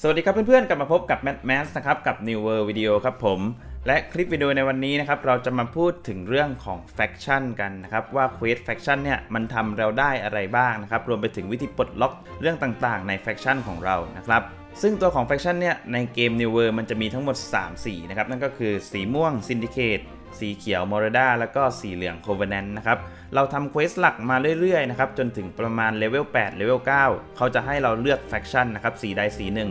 สวัสดีครับเพื่อนๆ กลับมาพบกับแมทแมสนะครับกับ New World Video ครับผม และคลิปวิดีโอในวันนี้นะครับเราจะมาพูดถึงเรื่องของ Faction กันนะครับ ว่า Quest Faction เนี่ยมันทำเราได้อะไรบ้างนะครับ รวมไปถึงวิธีปลดล็อกเรื่องต่างๆ ใน Faction ของเรานะครับ ซึ่งตัวของ Faction เนี่ยในเกม New World มันจะมีทั้งหมด 3 สีนะครับ นั่นก็คือสีม่วง Syndicate สีเขียว m o r a d a แล้วก็สีเหลือง Covenant นะครับ เราทำเควสหลักมาเรื่อยๆนะครับ จนถึงประมาณเลเวล8เลเวล9เขาจะให้เราเลือก Faction นะครับ สีใดสีหนึ่ง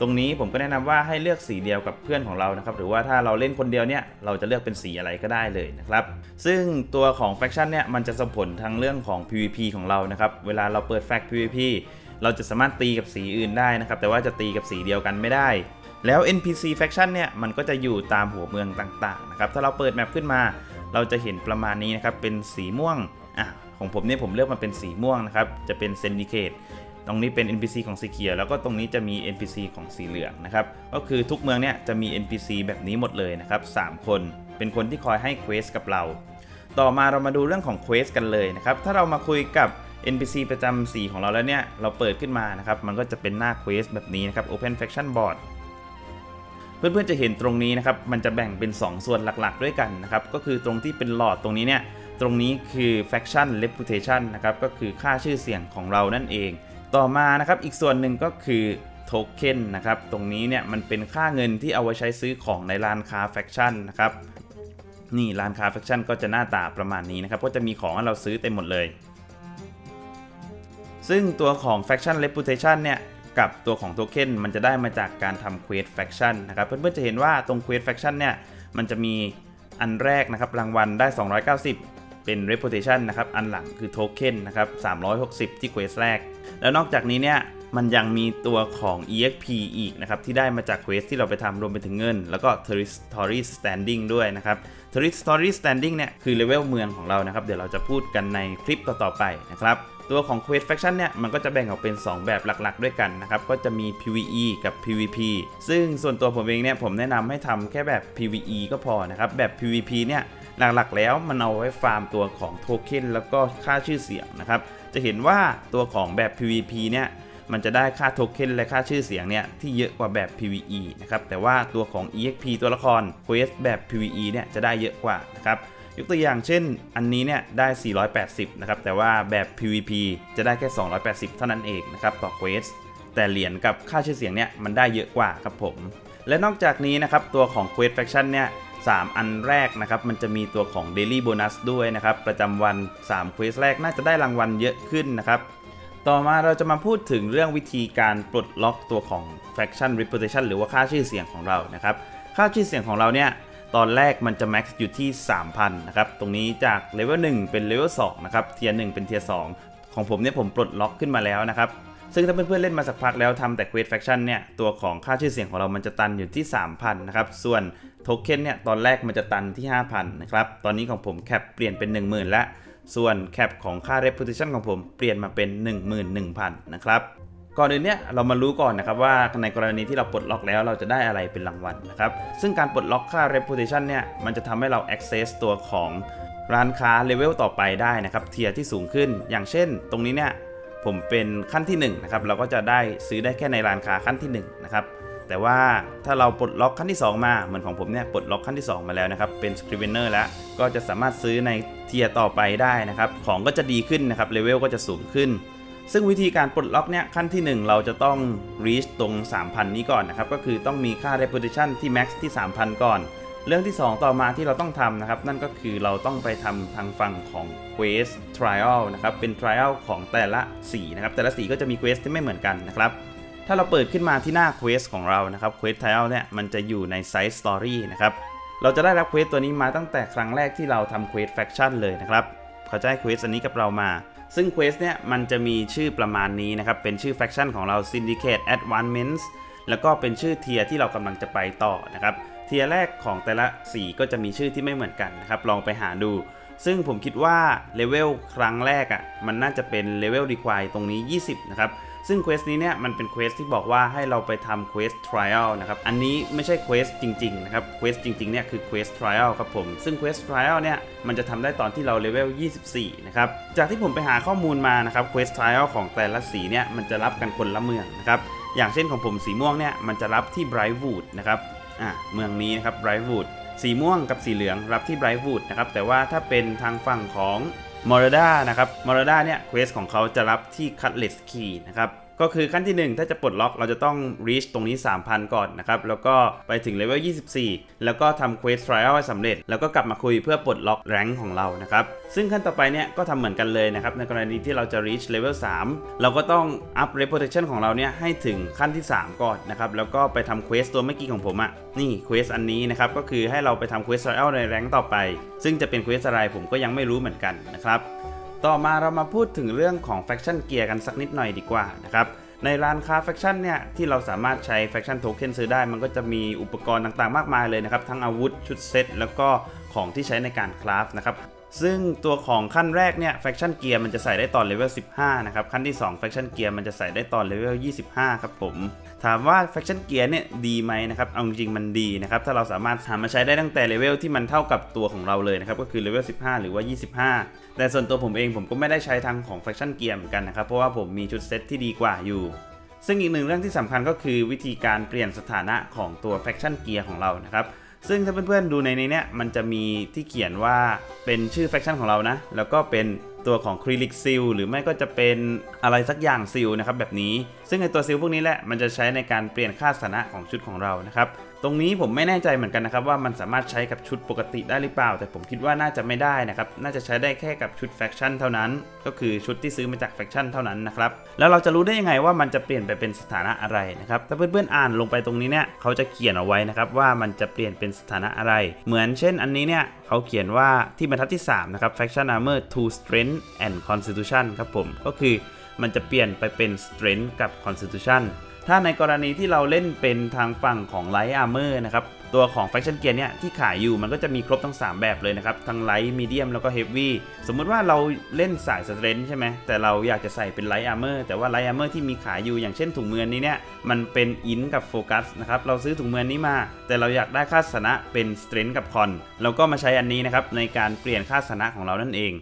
ตรงนี้ผมก็แนะนำว่าให้เลือกสีเดียวกับเพื่อนของเรานะครับ หรือว่าถ้าเราเล่นคนเดียวเนี่ย เราจะเลือกเป็นสีอะไรก็ได้เลยนะครับ ซึ่งตัวของ Faction เนี่ยมันจะส่งผลทางเรื่องของ PVP ของเรานะครับ เวลาเราเปิดแฟก PVP เราจะสามารถตีกับสีอื่นได้นะครับ แต่ว่าจะตีกับสีเดียวกันไม่ได้ แล้ว NPC Faction เนี่ย มันก็จะอยู่ตามหัวเมืองต่างๆนะครับ ถ้าเราเปิดแมปขึ้นมา เราจะเห็นประมาณนี้นะครับ เป็นสีม่วง อะ ของผมเนี่ยผมเลือกมาเป็นสีม่วงนะครับ จะเป็น Syndicate ตรงนี้เป็น NPC ของสีเขียวแล้วก็ตรงนี้จะมี NPC ของสีเหลืองนะครับ ก็คือทุกเมืองเนี่ยจะมี NPC แบบนี้หมดเลยนะครับ 3 คน เป็นคนที่คอยให้เควสกับเรา ต่อมาเรามาดูเรื่องของเควสกันเลยนะครับ ถ้าเรามาคุยกับ NPC ประจำสีของเราแล้วเนี่ย เราเปิดขึ้นมานะครับ มันก็จะเป็นหน้าเควสแบบนี้นะครับ Open Faction Board เพื่อนๆจะเห็นตรงนี้นะครับ มันจะแบ่งเป็น 2 ส่วนหลักๆ ด้วยกันนะครับ ก็คือตรงที่เป็นหลอดตรงนี้เนี่ย ตรงนี้คือ faction reputation นะครับ ก็คือค่าชื่อเสียงของเรานั่นเอง ต่อมานะครับ อีกส่วนหนึ่งก็คือโทเค็นนะครับ ตรงนี้เนี่ยมันเป็นค่าเงินที่เอาไว้ใช้ซื้อของในร้านค้า faction นะครับ นี่ร้านค้า faction ก็จะหน้าตาประมาณนี้นะครับ ก็จะมีของให้เราซื้อเต็มหมดเลย ซึ่งตัวของ faction reputation เนี่ยกับตัวของโทเค็นมันจะได้มาจากการทำ Quest Faction นะครับเพื่อนๆจะเห็นว่าตรง Quest Faction เนี่ยมันจะมีอันแรกนะครับรางวัลได้ 290 เป็น Reputation นะครับอันหลังคือโทเค็นนะครับ360 ที่ Quest แรก แล้วนอกจากนี้เนี่ยมันยังมีตัวของ EXP อีกนะครับที่ได้มาจาก Quest ที่เราไปทำรวมไปถึงเงิน แล้วก็ Territory Standing ด้วยนะครับ Territory Standing เนี่ยคือเลเวลเมืองของเรานะครับเดี๋ยวเราจะพูดกันในคลิปต่อๆไปนะครับ ตัวของ Quest Faction เนี่ยมันก็จะแบ่งออกเป็น 2 แบบหลักๆ ด้วยกันนะครับ ก็จะมี PVE กับ PVP ซึ่งส่วนตัวผมเองเนี่ยผมแนะนำให้ทำแค่แบบ PVE ก็พอนะครับ แบบ PVP เนี่ยหลักๆ แล้วมันเอาไว้ฟาร์มตัวของโทเค็นแล้วก็ค่าชื่อเสียงนะครับ จะเห็นว่าตัวของแบบ PVP เนี่ยมันจะได้ค่าโทเค็นและค่าชื่อเสียงเนี่ยที่เยอะกว่าแบบ PVE นะครับ แต่ว่าตัวของ EXP ตัวละคร Quest แบบ PVE เนี่ยจะได้เยอะกว่านะครับ ยกตัวอย่างเช่นอันนี้เนี่ยได้ 480 นะครับ แต่ว่าแบบ PVP จะได้แค่ 280 เท่านั้นเองนะครับต่อ Quest แต่เหรียญกับค่าชื่อเสียงเนี่ยมันได้เยอะกว่าครับผม และนอกจากนี้นะครับตัวของ Quest Faction เนี่ย3 อันแรกนะครับ มันจะมีตัวของ Daily Bonus ด้วยนะครับ ประจำวัน 3 Quest แรกน่าจะได้รางวัลเยอะขึ้นนะครับ ต่อมาเราจะมาพูดถึงเรื่องวิธีการปลดล็อกตัวของ Faction Reputation หรือว่าค่าชื่อเสียงของเรานะครับ ค่าชื่อเสียงของเราเนี่ย ตอนแรกมันจะแม็กซ์อยู่ที่ 3,000 นะครับ ตรงนี้จากเลเวล1เป็นเลเวล2นะครับ เทียร์1เป็นเทียร์2ของผมเนี่ยผมปลดล็อกขึ้นมาแล้วนะครับ ซึ่งถ้าเพื่อนๆเล่นมาสักพักแล้วทำแต่ Quest Faction เนี่ย ตัวของค่าชื่อเสียงของเรามันจะตันอยู่ที่ 3,000 นะครับ ส่วนโทเค็นเนี่ยตอนแรกมันจะตันที่ 5,000 นะครับ ตอนนี้ของผมแคปเปลี่ยนเป็น 10,000 แล้วส่วนแคปของค่า reputation ของผมเปลี่ยนมาเป็น 11,000 นะครับ ก่อนอื่นเนี่ยเรามารู้ก่อนนะครับว่าในกรณีที่เราปลดล็อกแล้วเราจะได้อะไรเป็นรางวัลนะครับ ซึ่งการปลดล็อกค่า reputation เนี่ยมันจะทำให้เรา access ตัวของร้านค้าเลเวลต่อไปได้นะครับเทียร์ที่สูงขึ้น อย่างเช่น ตรงนี้เนี่ยผมเป็นขั้นที่1นะครับเราก็จะได้ซื้อได้แค่ในร้านค้าขั้นที่1นะครับแต่ว่าถ้าเราปลดล็อกขั้นที่ 2 มาเหมือนของผมเนี่ยปลดล็อกขั้นที่ 2 มาแล้วนะครับเป็น Scrivener แล้วก็จะสามารถซื้อในเทียร์ต่อไปได้นะครับของก็จะดีขึ้นนะครับเลเวลก็จะสูงขึ้น ซึ่งวิธีการปลดล็อกเนี่ยขั้นที่ 1 เราจะต้อง reach ตรง 3,000 นี้ก่อนนะครับ ก็คือต้องมีค่า reputation ที่ max ที่ 3,000 ก่อน เรื่องที่ 2 ต่อมาที่เราต้องทำนะครับ นั่นก็คือเราต้องไปทำทางฝั่งของ quest trial นะครับ เป็น trial ของแต่ละสีนะครับ แต่ละสีก็จะมี quest ที่ไม่เหมือนกันนะครับ ถ้าเราเปิดขึ้นมาที่หน้า quest ของเรานะครับ quest trial เนี่ยมันจะอยู่ใน side story นะครับ เราจะได้รับ quest ตัวนี้มาตั้งแต่ครั้งแรกที่เราทำ quest faction เลยนะครับ เขาจะให้ quest อันนี้กับเรามา ซึ่ง Quest เนี่ยมันจะมีชื่อประมาณนี้นะครับ เป็นชื่อแฟคชั่นของเรา Syndicate Advancements แล้วก็เป็นชื่อเทียที่เรากำลังจะไปต่อนะครับ เทียแรกของแต่ละสีก็จะมีชื่อที่ไม่เหมือนกันนะครับ ลองไปหาดู ซึ่งผมคิดว่าเลเวลครั้งแรกอะ่ะมันน่าจะเป็นเลเวลรีควายตรงนี้ 20 นะครับ ซึ่งเควสนี้เนี่ยมันเป็นเควสที่บอกว่าให้เราไปทำเควส trial นะครับ อันนี้ไม่ใช่เควสจริงๆนะครับ เควสจริงๆเนี่ยคือเควส trial ครับผม ซึ่งเควส trial เนี่ยมันจะทำได้ตอนที่เราเลเวล 24 นะครับ จากที่ผมไปหาข้อมูลมานะครับ เควส trial ของแต่ละสีเนี่ยมันจะรับกันคนละเมืองนะครับ อย่างเช่นของผมสีม่วงเนี่ยมันจะรับที่ Brightwood นะครับ อะเมืองนี้นะครับ Brightwood สีม่วงกับสีเหลืองรับที่ Brightwood นะครับ แต่ว่าถ้าเป็นทางฝั่งของ มอร์ดานะครับมอร์ดาเนี่ยเควสของเขาจะรับที่คัตเลสคีนะครับ ก็คือขั้นที่ 1 ถ้าจะปลดล็อกเราจะต้อง reach ตรงนี้ 3,000 ก่อนนะครับ แล้วก็ไปถึงเลเวล 24 แล้วก็ทำ quest trial ให้สำเร็จ แล้วก็กลับมาคุยเพื่อปลดล็อกแรงของเรานะครับ ซึ่งขั้นต่อไปเนี่ยก็ทำเหมือนกันเลยนะครับ ในกรณีที่เราจะ reach level 3เราก็ต้อง up reputation ของเราเนี่ยให้ถึงขั้นที่ 3 ก่อนนะครับ แล้วก็ไปทำ quest ตัวเมื่อกี้ของผมอะ นี่ quest อันนี้นะครับ ก็คือให้เราไปทำ quest trial ในแรงต่อไป ซึ่งจะเป็น quest อะไรผมก็ยังไม่รู้เหมือนกันนะครับ ต่อมาเรามาพูดถึงเรื่องของ Faction Gear กันสักนิดหน่อยดีกว่านะครับในร้านค้าแฟคชั่นเนี่ยที่เราสามารถใช้แฟคชั่นโทเค็นซื้อได้ มันก็จะมีอุปกรณ์ต่างๆ มากมายเลยนะครับ ทั้งอาวุธชุดเซตแล้วก็ของที่ใช้ในการคราฟนะครับ ซึ่งตัวของขั้นแรกเนี่ย Faction Gear มันจะใส่ได้ตอนเลเวล 15 นะครับ ขั้นที่2 Faction Gear มันจะใส่ได้ตอนเลเวล 25 ครับผม ถามว่า Faction Gear เนี่ยดีไหมนะครับ เอาจริงมันดีนะครับ ถ้าเราสามารถหามาใช้ได้ตั้งแต่เลเวลที่มันเท่ากับตัวของเราเลยนะครับ ก็คือเลเวล 15 หรือว่า 25 แต่ส่วนตัวผมเองผมก็ไม่ได้ใช้ทางของ Faction Gear เหมือนกันนะครับ เพราะว่าผมมีชุดเซตที่ดีกว่าอยู่ซึ่งอีกหนึ่งเรื่องที่สำคัญก็คือวิธีการเปลี่ยนสถานะของตัว Faction Gear ของเรานะครับ ซึ่งถ้าเพื่อนๆดูในนี้เนี่ยมันจะมีที่เขียนว่าเป็นชื่อแฟคชั่นของเรานะ แล้วก็เป็นตัวของคริลิกซิลหรือไม่ก็จะเป็นอะไรสักอย่างซิลนะครับแบบนี้ ซึ่งไอตัวซิลพวกนี้แหละมันจะใช้ในการเปลี่ยนค่าสถานะของชุดของเรานะครับ ตรงนี้ผมไม่แน่ใจเหมือนกันนะครับว่ามันสามารถใช้กับชุดปกติได้หรือเปล่า แต่ผมคิดว่าน่าจะไม่ได้นะครับ น่าจะใช้ได้แค่กับชุดแฟคชั่นเท่านั้น ก็คือชุดที่ซื้อมาจากแฟคชั่นเท่านั้นนะครับ แล้วเราจะรู้ได้ยังไงว่ามันจะเปลี่ยนไปเป็นสถานะอะไรนะครับ ถ้าเพื่อนๆอ่านลงไปตรงนี้เนี่ยเขาจะเขียนเอาไว้นะครับว่ามันจะเปลี่ยนเป็นสถานะอะไร เหมือนเช่นอันนี้เนี่ยเขาเขียนว่าที่บรรทัดที่3นะครับ faction armor to strength and constitution ครับผม ก็คือมันจะเปลี่ยนไปเป็น strength กับ constitution ถ้าในกรณีที่เราเล่นเป็นทางฝั่งของ Light Armor นะครับ ตัวของ Faction Gear เนี่ยที่ขายอยู่มันก็จะมีครบทั้ง 3 แบบเลยนะครับ ทั้ง Light Medium แล้วก็ Heavy สมมุติว่าเราเล่นสาย Strength ใช่ไหมแต่เราอยากจะใส่เป็น Light Armor แต่ว่า Light Armor ที่มีขายอยู่อย่างเช่นถุงมือนี้เนี่ยมันเป็น In กับ Focus นะครับเราซื้อถุงมือนี้มา แต่เราอยากได้ค่าสนะเป็น Strength กับ Con เราก็มาใช้อันนี้นะครับในการเปลี่ยนค่าสนะของเรานั่นเอง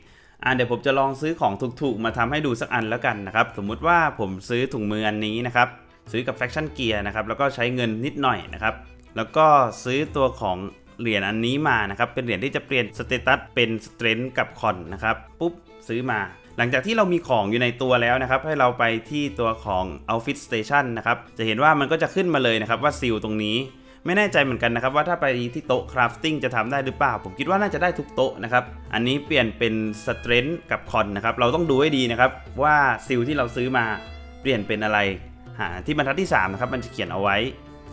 อ่าเดี๋ยวผมจะลองซื้อของถูกๆ มาทำให้ดูสักอันแล้วกันนะครับ สมมุติว่าผมซื้อถุงมืออันนี้นะครับ ซื้อกับ Faction Gear นะครับแล้วก็ใช้เงินนิดหน่อยนะครับแล้วก็ซื้อตัวของเหรียญอันนี้มานะครับเป็นเหรียญที่จะเปลี่ยนสเตตัสเป็น Strength กับ Con นะครับปุ๊บซื้อมา หลังจากที่เรามีของอยู่ในตัวแล้วนะครับ ให้เราไปที่ตัวของ Outfit Station นะครับจะเห็นว่ามันก็จะขึ้นมาเลยนะครับว่าซีลตรงนี้ไม่แน่ใจเหมือนกันนะครับว่าถ้าไปที่โต๊ะคราฟติ้งจะทำได้หรือเปล่า ผมคิดว่าน่าจะได้ทุกโต๊ะนะครับ อันนี้เปลี่ยนเป็นสเตรน h กับคอนนะครับ เราต้องดูให้ดีนะครับว่าซิลที่เราซื้อมาเปลี่ยนเป็นอะไร หาที่บรรทัดที่3นะครับมันจะเขียนเอาไว้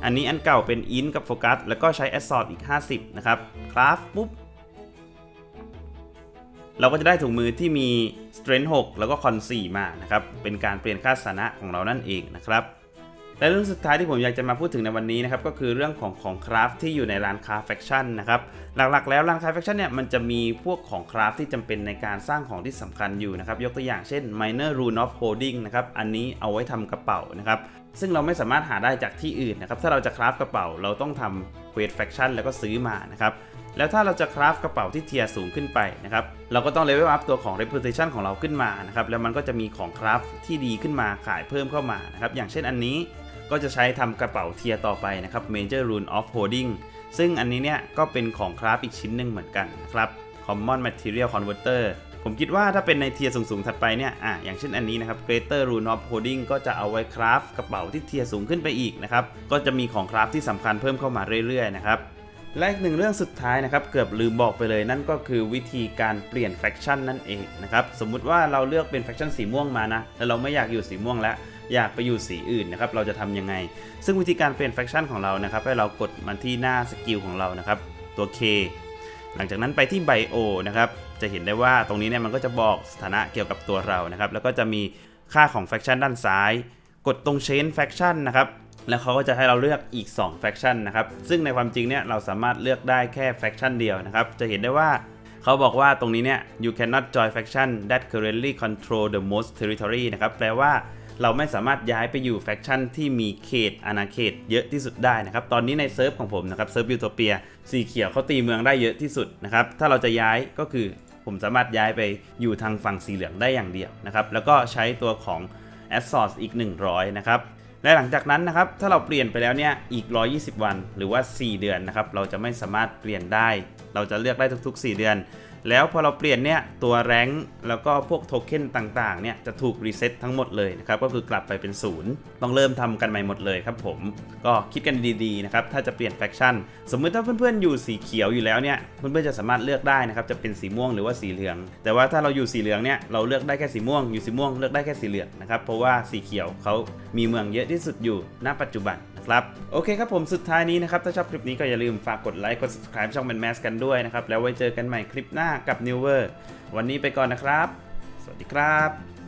อันนี้อันเก่าเป็นอินกับโฟกัสแล้วก็ใช้แอสซอ t อีก 50 นะครับคราฟปุ๊บ เราก็จะได้ถุงมือที่มี Strength 6 แล้วก็คอน4มานะครับ เป็นการเปลี่ยนค่าสถานะของเรานั่นเองนะครับ และเรื่องสุดท้ายที่ผมอยากจะมาพูดถึงในวันนี้นะครับก็คือเรื่องของของคราฟที่อยู่ในร้านค้าแฟคชั่นนะครับหลักๆ แล้วร้านค้าแฟคชั่นเนี่ยมันจะมีพวกของคราฟที่จำเป็นในการสร้างของที่สำคัญอยู่นะครับยกตัวอย่างเช่น minor rune of holding นะครับอันนี้เอาไว้ทำกระเป๋านะครับซึ่งเราไม่สามารถหาได้จากที่อื่นนะครับถ้าเราจะคราฟกระเป๋าเราต้องทำเควสแฟคชั่นแล้วก็ซื้อมานะครับแล้วถ้าเราจะคราฟกระเป๋าที่เทียสูงขึ้นไปนะครับเราก็ต้องเลเวลอัพตัวของ reputation ของเราขึ้นมานะครับแล้วมันก็จะมีของคราฟที่ดีขึ้นมาขายเพิ่มเข้ามานะครับอย่างเช่นอันนี้ ก็จะใช้ทำกระเป๋าเทียต่อไปนะครับ Major Rune of Holding ซึ่งอันนี้เนี่ยก็เป็นของคราฟอีกชิ้นหนึ่งเหมือนกันนะครับ Common Material Converter ผมคิดว่าถ้าเป็นในเทียสูงๆ ถัดไปเนี่ยอะอย่างเช่นอันนี้นะครับ Greater Rune of Holding ก็จะเอาไว้คราฟกระเป๋าที่เทียสูงขึ้นไปอีกนะครับ ก็จะมีของคราฟที่สำคัญเพิ่มเข้ามาเรื่อยๆ นะครับและอีกหนึ่งเรื่องสุดท้ายนะครับ เกือบลืมบอกไปเลยนั่นก็คือวิธีการเปลี่ยนแฟคชั่นนั่นเองนะครับ สมมุติว่าเราเลือกเป็นแฟคชั่นสีม่วงมานะแล้วเราไม่อยากอยู่สีม่วงแล้ว อยากไปอยู่สีอื่นนะครับเราจะทำยังไง ซึ่งวิธีการเปลี่ยนแฟคชั่นของเรานะครับให้เรากดมาที่หน้าสกิลของเรานะครับตัว K หลังจากนั้นไปที่ไบโอนะครับจะเห็นได้ว่าตรงนี้เนี่ยมันก็จะบอกสถานะเกี่ยวกับตัวเรานะครับแล้วก็จะมีค่าของแฟคชั่นด้านซ้าย กดตรง Change Faction นะครับแล้วเขาก็จะให้เราเลือกอีก2 faction นะครับ ซึ่งในความจริงเนี่ยเราสามารถเลือกได้แค่ faction เดียวนะครับ จะเห็นได้ว่าเขาบอกว่าตรงนี้เนี่ย you cannot join faction that currently control the most territory นะครับ แปลว่า เราไม่สามารถย้ายไปอยู่แฟคชั่นที่มีเขตอาณาเขตเยอะที่สุดได้นะครับ ตอนนี้ในเซิร์ฟของผมนะครับเซิร์ฟยูโทเปียสีเขียวเขาตีเมืองได้เยอะที่สุดนะครับ ถ้าเราจะย้ายก็คือผมสามารถย้ายไปอยู่ทางฝั่งสีเหลืองได้อย่างเดียวนะครับ แล้วก็ใช้ตัวของ a s s o r c e อีก 100 นะครับ และหลังจากนั้นนะครับ ถ้าเราเปลี่ยนไปแล้วเนี่ย อีก 120 วัน หรือว่า 4 เดือนนะครับ เราจะไม่สามารถเปลี่ยนได้ เราจะเลือกได้ทุก ๆ 4 เดือน แล้วพอเราเปลี่ยนเนี่ยตัวแรงแล้วก็พวกโทเค็นต่างๆเนี่ยจะถูกรีเซ็ตทั้งหมดเลยนะครับก็คือกลับไปเป็นศูนย์ต้องเริ่มทำกันใหม่หมดเลยครับผมก็คิดกันดีๆนะครับถ้าจะเปลี่ยนแฟคชั่นสมมุติถ้าเพื่อนๆอยู่สีเขียวอยู่แล้วเนี่ยเพื่อนๆจะสามารถเลือกได้นะครับจะเป็นสีม่วงหรือว่าสีเหลือง แต่ว่าถ้าเราอยู่สีเหลืองเนี่ยเราเลือกได้แค่สีม่วงอยู่สีม่วงเลือกได้แค่สีเหลืองนะครับเพราะว่าสีเขียวเขามีเมืองเยอะที่สุดอยู่ณปัจจุบัน นะครับ โอเคครับผมสุดท้ายนี้นะครับ ถ้าชอบคลิปนี้ก็อย่าลืมฝากกดไลค์กด subscribe ช่องแมนแมสกันด้วยนะครับ แล้วไว้เจอกันใหม่คลิปหน้ากับ New w o r วันนี้ไปก่อนนะครับ สวัสดีครับ